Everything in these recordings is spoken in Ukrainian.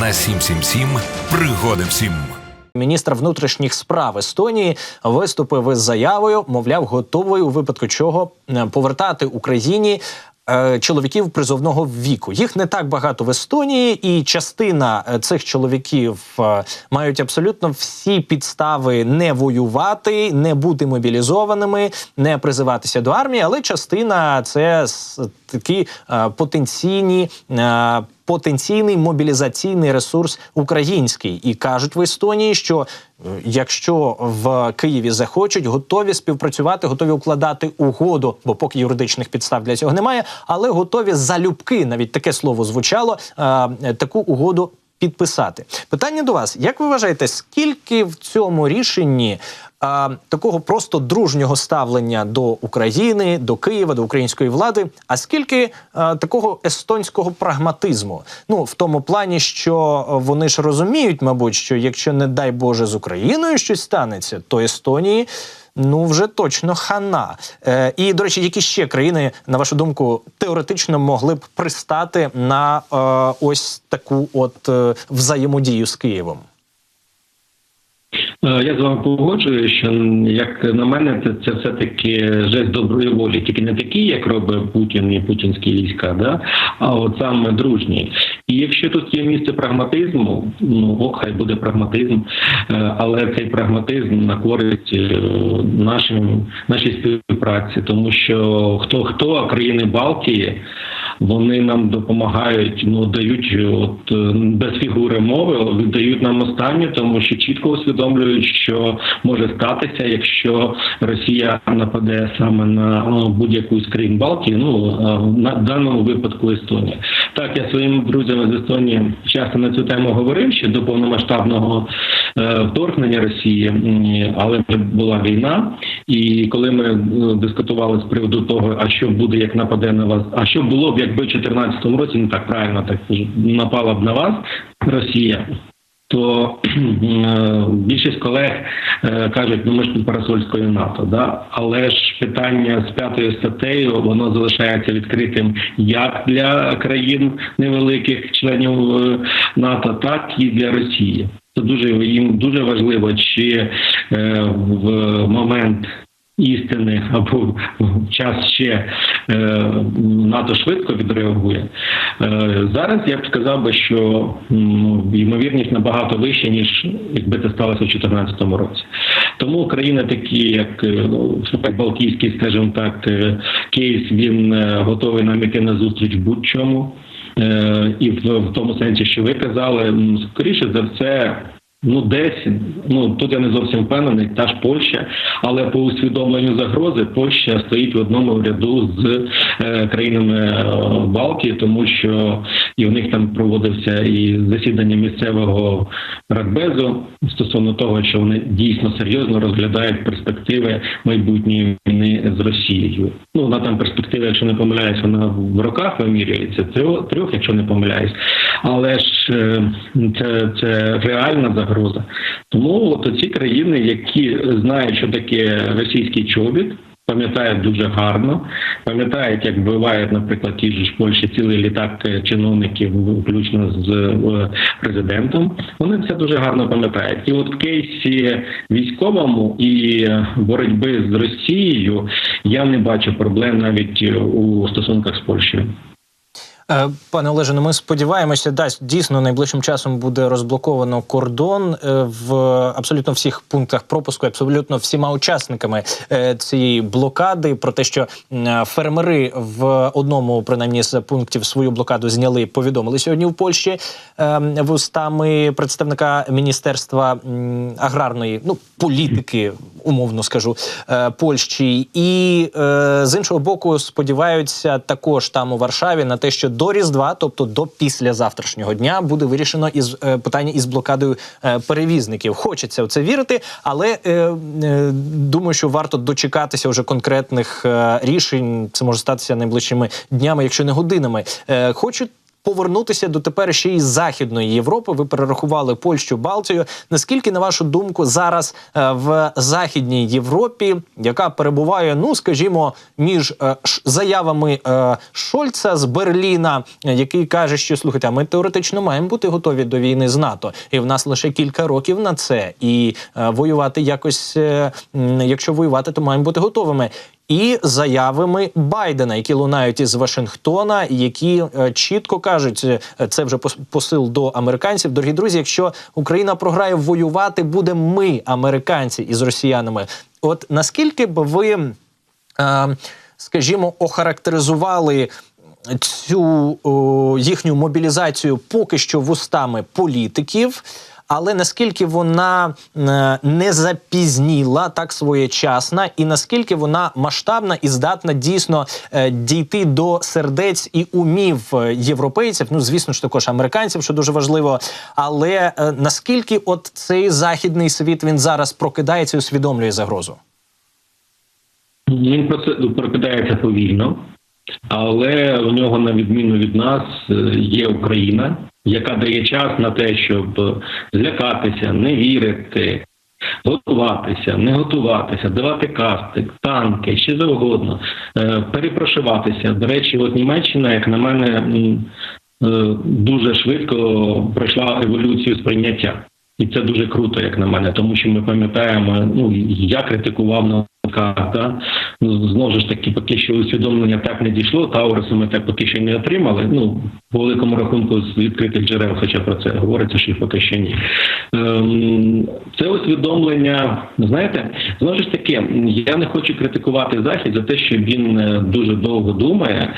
на 777 пригоди всім. Міністр внутрішніх справ Естонії виступив із заявою, мовляв, готовий у випадку чого е, повертати Україні. е, Чоловіків призовного віку їх не так багато в Естонії, і частина е, цих чоловіків мають абсолютно всі підстави не воювати, не бути мобілізованими, не призиватися до армії. Але частина це такі е, потенційні. е, Потенційний мобілізаційний ресурс український, і кажуть в Естонії, що е, якщо в Києві захочуть, готові співпрацювати, готові укладати угоду, бо поки юридичних підстав для цього немає, але готові залюбки, навіть таке слово звучало, таку угоду підписати. Питання до вас: як ви вважаєте, скільки в цьому рішенні а, такого просто дружнього ставлення до України, до Києва, до української влади? А скільки а, такого естонського прагматизму? Ну в тому плані, що вони ж розуміють, мабуть, що якщо не дай Боже з Україною щось станеться, то Естонії. Ну, вже точно хана. Е, і, до речі, які ще країни, на вашу думку, теоретично могли б пристати на е, ось таку от е, взаємодію з Києвом? Е, Я з вами погоджую, що як на мене, це, це все таки жест доброї волі, тільки не такий, як робить Путін і путінські війська, да а от саме дружній. І якщо тут є місце прагматизму, ну ок, хай буде прагматизм, е, але цей прагматизм на користь е, нашим нашій співпраці, тому що хто хто а країни Балтії. Вони нам допомагають, ну дають от е, без фігури мови, дають нам останнє, тому що чітко усвідомлюють, що може статися, якщо Росія нападе саме на ну, будь-яку з країн Балтії. Ну на даному випадку Естонія. Так, я своїм друзями з Естонії часто на цю тему говорив ще до повномасштабного е, вторгнення Росії, але була війна, і коли ми е, дискутували з приводу того, а що буде, як нападе на вас, а що було б, якби в 2014 році не так правильно так напала б на вас Росія. То е, більшість колег е, кажуть, ну ми ж під парасольською НАТО, да але ж питання з п'ятою статтею воно залишається відкритим як для країн невеликих членів е, НАТО, так і для Росії. Це дуже їм дуже важливо, чи в момент істини або час ще е, НАТО швидко відреагує. Е, зараз я б сказав би, що м, ймовірність набагато вища, ніж якби це сталося в 2014 році. Тому країни такі, як е, ну, Балтійський, скажімо так, е, кейс, він е, готовий нам іти на зустріч будь-чому. І в тому сенсі, що ви казали, скоріше за все, Ну, десь ну тут я не зовсім впевнений, та ж Польща, але по усвідомленню загрози Польща стоїть в одному ряду з е, країнами е, Балтії, тому що і в них там проводився і засідання місцевого радбезу стосовно того, що вони дійсно серйозно розглядають перспективи майбутньої війни з Росією. Ну вона там перспектива, якщо не помиляюсь, вона в роках вимірюється трьох, трьох, якщо не помиляюсь, але ж е, це, це реальна загроза. Тому от ці країни, які знають, що таке російський чобіт. Пам'ятають дуже гарно, пам'ятають, як вбивають, наприклад, ті ж Польщі цілий літак чиновників, включно з е, президентом. Вони це дуже гарно пам'ятають. І от в кейсі військовому і боротьби з Росією я не бачу проблем навіть у стосунках з Польщею. Е, Пане Олеже, ну ми сподіваємося, дасть дійсно найближчим часом буде розблоковано кордон е, в абсолютно всіх пунктах пропуску, абсолютно всіма учасниками е, цієї блокади. Про те, що фермери в одному принаймні з пунктів свою блокаду зняли, повідомили сьогодні в Польщі е, вустами представника міністерства аграрної ну політики, умовно скажу, Польщі, і з іншого боку, сподіваються також там у Варшаві на те, що до Різдва, тобто до післязавтрашнього дня, буде вирішено із е, питання із блокадою е, перевізників. Хочеться в це вірити, але е, думаю, що варто дочекатися вже конкретних рішень. Це може статися найближчими днями, якщо не годинами. Хочу повернутися до тепер ще й західної Європи. Ви перерахували Польщу, Балтію. Наскільки, на вашу думку, зараз е, в західній Європі, яка перебуває, ну скажімо, між е, заявами е, Шольца з Берліна, який каже, що слухайте, а ми теоретично маємо бути готові до війни з НАТО, і в нас лише кілька років на це, і воювати якось, якщо воювати, то маємо бути готовими. І заявами Байдена, які лунають із Вашингтона, які е, чітко кажуть, е, це вже пос- посил до американців. Дорогі друзі, якщо Україна програє воювати, будемо ми, американці, із росіянами. От наскільки б ви, е, скажімо, охарактеризували цю їхню мобілізацію поки що вустами політиків. Але наскільки вона е, не запізніла так своєчасна, і наскільки вона масштабна і здатна дійсно е, дійти до сердець і умів е, європейців, ну звісно ж також американців, що дуже важливо. Але наскільки от цей західний світ він зараз прокидається і усвідомлює загрозу? Він проце- прокидається повільно, але у нього, на відміну від нас, е, є Україна, яка дає час на те, щоб злякатися, не вірити, готуватися, не готуватися, давати кастик, танки, що завгодно, е, перепрошиватися. До речі, от Німеччина, як на мене, е, дуже швидко пройшла еволюцію сприйняття. І це дуже круто, як на мене, тому що ми пам'ятаємо, ну я критикував на да? ну, знову ж таки, поки що усвідомлення так не дійшло, Таурусу ми так поки що не отримали. Ну, по великому рахунку з відкритих джерел, хоча про це говориться, що поки що ні. Ем, це усвідомлення, знаєте, знову ж таки, я не хочу критикувати Захід за те, що він е, дуже довго думає,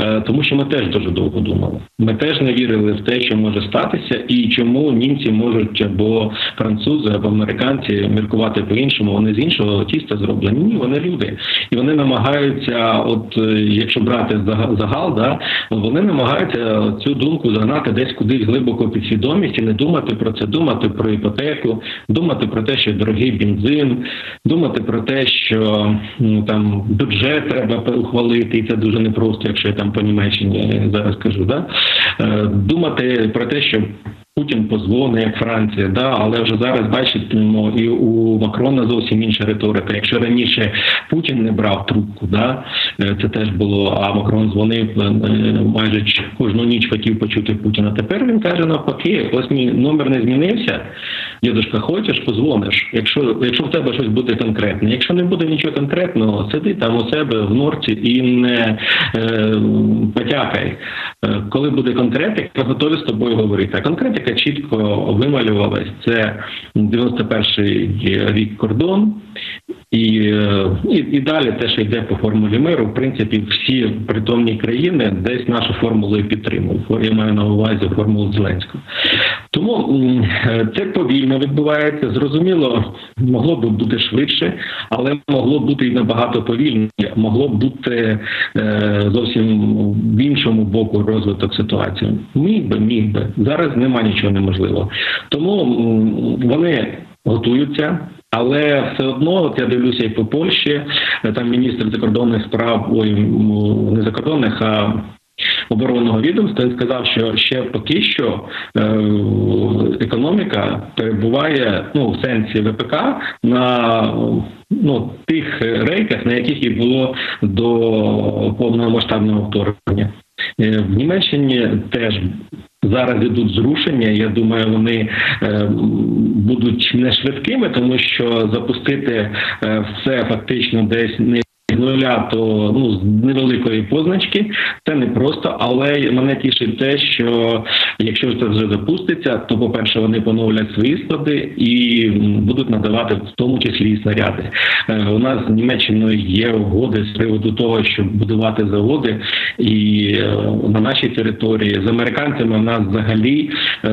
е, тому що ми теж дуже довго думали. Ми теж не вірили в те, що може статися, і чому німці можуть або французи, або американці міркувати по-іншому. Вони з іншого тіста зроблені. Ні, вони люди, і вони намагаються, от е, якщо брати зага- загал, да вони намагаються цю думку загнати десь кудись глибоко під свідомість і не думати про це, думати про іпотеку, думати про те, що дорогий бензин, думати про те, що ну, там бюджет треба ухвалити, і це дуже непросто, якщо я там по Німеччині зараз кажу. Да? Е, Думати про те, що Путін позвонить, як Франція, да, але вже зараз бачимо і у Макрона зовсім інша риторика. Якщо раніше Путін не брав трубку, да, е, це теж було, а Макрон дзвонив е, майже кожну ніч хотів почути Путіна. Тепер він каже навпаки, ось мій номер не змінився. Дідушка, хочеш, позвониш. Якщо якщо в тебе щось буде конкретне, якщо не буде нічого конкретного, сиди там у себе в норці і не е, потякай. Е, Коли буде конкретика, ми готові з тобою говорити. А конкретика чітко вималювалась. Це 91-й рік кордон, і, е, і, і далі те, що йде по формулі миру, в принципі, всі притомні країни десь нашу формулу підтримують. Я маю на увазі формулу Зеленського. Тому це повільно відбувається. Зрозуміло, могло б бути швидше, але могло бути і набагато повільніше. Могло б бути е, зовсім в іншому боку розвиток ситуації. Міг би, міг би. Зараз нема нічого неможливого. Тому вони готуються. Але все одно, от я дивлюся і по Польщі, там міністр закордонних справ, ой, не закордонних, а оборонного відомства він сказав, що ще поки що е, економіка перебуває ну в сенсі ВПК на ну тих рейках, на яких і було до повномасштабного вторгнення. Е, В Німеччині теж зараз ідуть зрушення. Я думаю, вони е, будуть не швидкими, тому що запустити все фактично десь не з нуля, то ну з невеликої позначки це не просто, але мене тішить те, що якщо це вже запуститься, то по перше, вони поновлять свої склади і будуть надавати в тому числі і снаряди. Е, У нас з Німеччиною є угоди з приводу того, щоб будувати заводи, і е, на нашій території з американцями в нас взагалі е,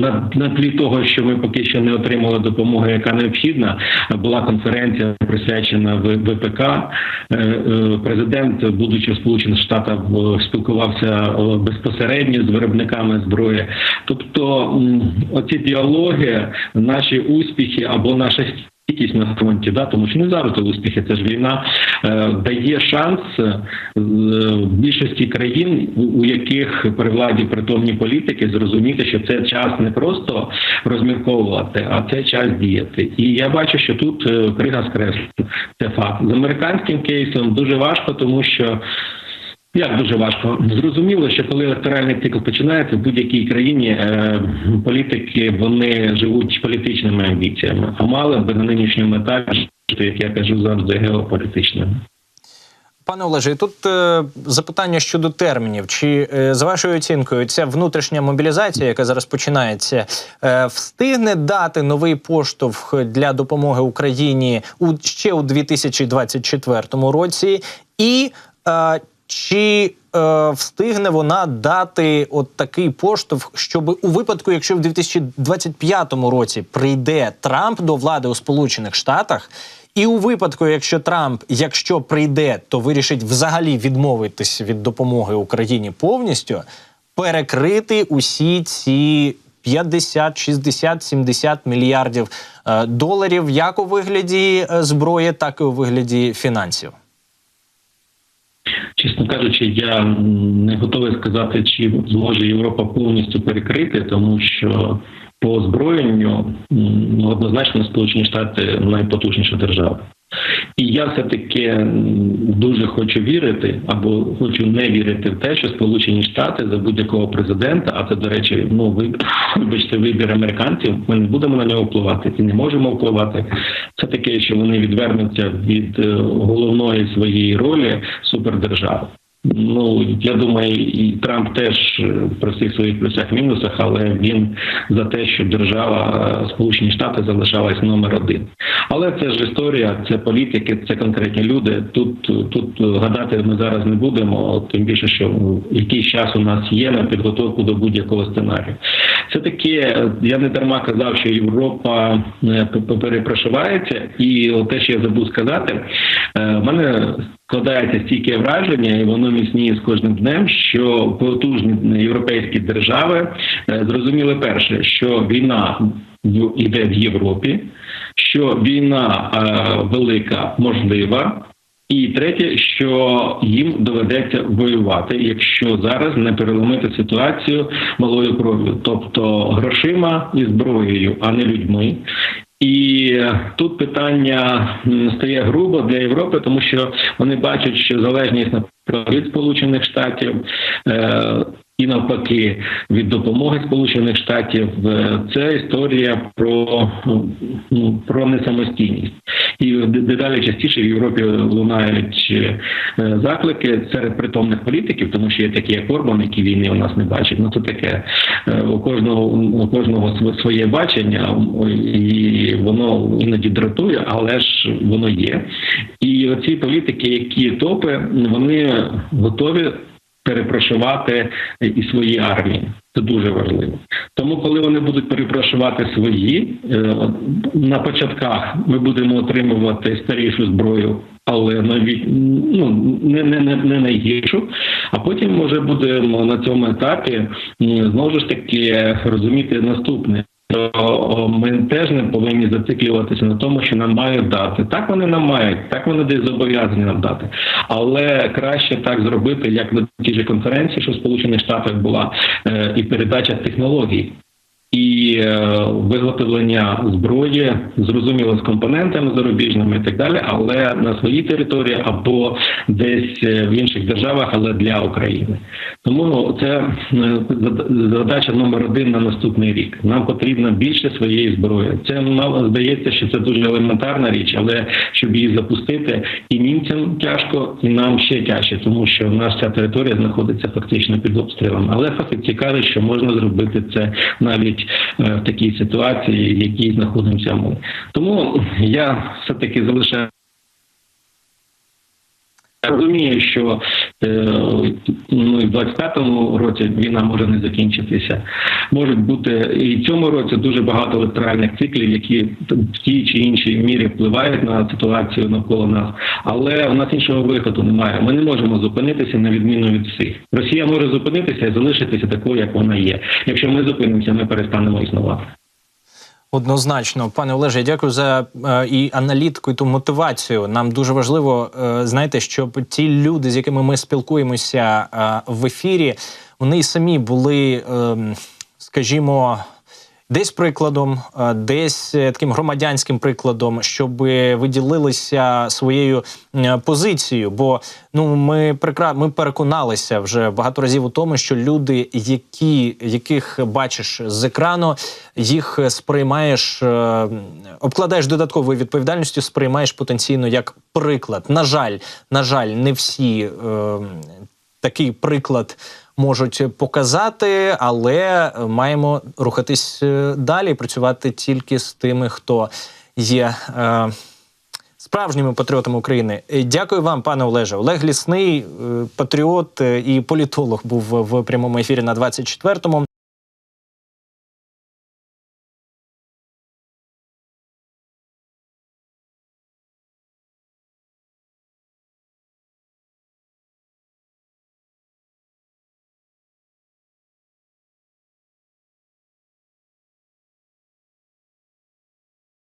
на, на тлі того, що ми поки що не отримали допомоги, яка необхідна, була конференція присвячена В- ВПК. Е, е, Президент, будучи в Сполучених Штатах, е, спілкувався безпосередньо з виробниками зброї. Тобто, оці діалоги, наші успіхи або наша стійкість на фронті, да, тому що не завжди успіхи. Це ж війна е, дає шанс е, більшості країн, у- у яких при владі притомні політики, зрозуміти, що це час не просто розмірковувати, а це час діяти. І я бачу, що тут е, крига з. Це факт з американським кейсом дуже важко, тому що. Як дуже важко зрозуміло, що коли електоральний цикл починається в будь-якій країні, е, політики вони живуть політичними амбіціями, а мали би на нинішньому етапі, як я кажу, завжди геополітичними. Пане Олеже, тут е, запитання щодо термінів. Чи е, за вашою оцінкою ця внутрішня мобілізація, яка зараз починається, е, встигне дати новий поштовх для допомоги Україні у ще у 2024 році? І е, чи е, встигне вона дати от такий поштовх, щоб у випадку, якщо в 2025 році прийде Трамп до влади у Сполучених Штатах, і у випадку, якщо Трамп, якщо прийде, то вирішить взагалі відмовитись від допомоги Україні повністю, перекрити усі ці 50, 60, 70 мільярдів е, доларів, як у вигляді е, зброї, так і у вигляді фінансів. Чесно кажучи, я не готовий сказати, чи зможе Європа повністю перекрити, тому що по озброєнню однозначно Сполучені Штати найпотужніша держава. І я все таки дуже хочу вірити або хочу не вірити в те, що Сполучені Штати за будь-якого президента, а це до речі, ну ви вибачте, вибір американців. Ми не будемо на нього впливати і не можемо впливати. Це таке, що вони відвернуться від е, головної своєї ролі супердержави. Ну я думаю, і Трамп теж е, при всіх своїх плюсах мінусах, але він за те, щоб держава е, Сполучені Штати залишалась номер один. Але це ж історія, це політики, це конкретні люди. Тут тут гадати ми зараз не будемо. Тим більше, що якийсь час у нас є на підготовку до будь-якого сценарію. Це таке. Я не дарма казав, що Європа е, перепрошивається, і те, що я забув сказати, в мене складається стійке враження, і воно міцніє з кожним днем, що потужні європейські держави е, зрозуміли перше, що війна йде в Європі, що війна е, велика можлива. І третє, що їм доведеться воювати, якщо зараз не переломити ситуацію малою кров'ю, тобто грошима і зброєю, а не людьми. І тут питання стає грубо для Європи, тому що вони бачать, що залежність наприклад, від Сполучених Штатів е, і навпаки від допомоги Сполучених Штатів е, це історія про, ну, про несамостійність. І дедалі частіше в Європі лунають е, заклики серед притомних політиків, тому що є такі як Орбан, які війни у нас не бачать. Ну це таке у кожного у кожного своє бачення, і воно іноді дратує, але ж воно є. І оці політики, які топи, вони готові перепрошувати і свої армії. Це дуже важливо. Тому, коли вони будуть перепрошувати свої на початках, ми будемо отримувати старішу зброю, але навіть ну не не, не, не найгіршу. А потім може будемо на цьому етапі знову ж таки розуміти наступне. То ми теж не повинні зациклюватися на тому, що нам мають дати. Так вони нам мають, так вони десь зобов'язані нам дати. Але краще так зробити, як на тій же конференції, що в Сполучених Штатах була е, і передача технологій. І е, виготовлення зброї зрозуміло з компонентами зарубіжними і так далі, але на своїй території або десь в інших державах, але для України. Тому це е, задача номер один на наступний рік. Нам потрібно більше своєї зброї. Це мало здається, що це дуже елементарна річ, але щоб її запустити, і німцям тяжко, і нам ще тяжче, тому що вся територія знаходиться фактично під обстрілом. Але фахівці кажуть, що можна зробити це навіть в такій ситуації, в якій знаходимося ми. Тому я все таки залишаю. Розумію, що е, ну, в 25-му році війна може не закінчитися. Можуть бути і в цьому році дуже багато електоральних циклів, які в тій чи іншій мірі впливають на ситуацію навколо нас. Але у нас іншого виходу немає. Ми не можемо зупинитися на відміну від всіх. Росія може зупинитися і залишитися такою, як вона є. Якщо ми зупинимося, ми перестанемо існувати. Однозначно, пане Олеже, дякую за е, і аналітику, і ту мотивацію. Нам дуже важливо, е, знаєте, щоб ті люди, з якими ми спілкуємося е, в ефірі, вони й самі були, е, скажімо. Десь прикладом, е, десь е, таким громадянським прикладом, щоб ви ділилися своєю е, позицією. Бо ну ми прекра... ми переконалися вже багато разів у тому, що люди, які яких бачиш з екрану, їх сприймаєш, обкладаєш додатковою відповідальністю, сприймаєш потенційно як приклад. На жаль, на жаль, не всі е, такий приклад можуть показати, але маємо рухатись далі, далі, працювати тільки з тими, хто є. Е, Справжніми патріотами України. Е, Дякую вам, пане Олеже. Олег Лісний, е, патріот е, і політолог, був в прямому ефірі на 24-му.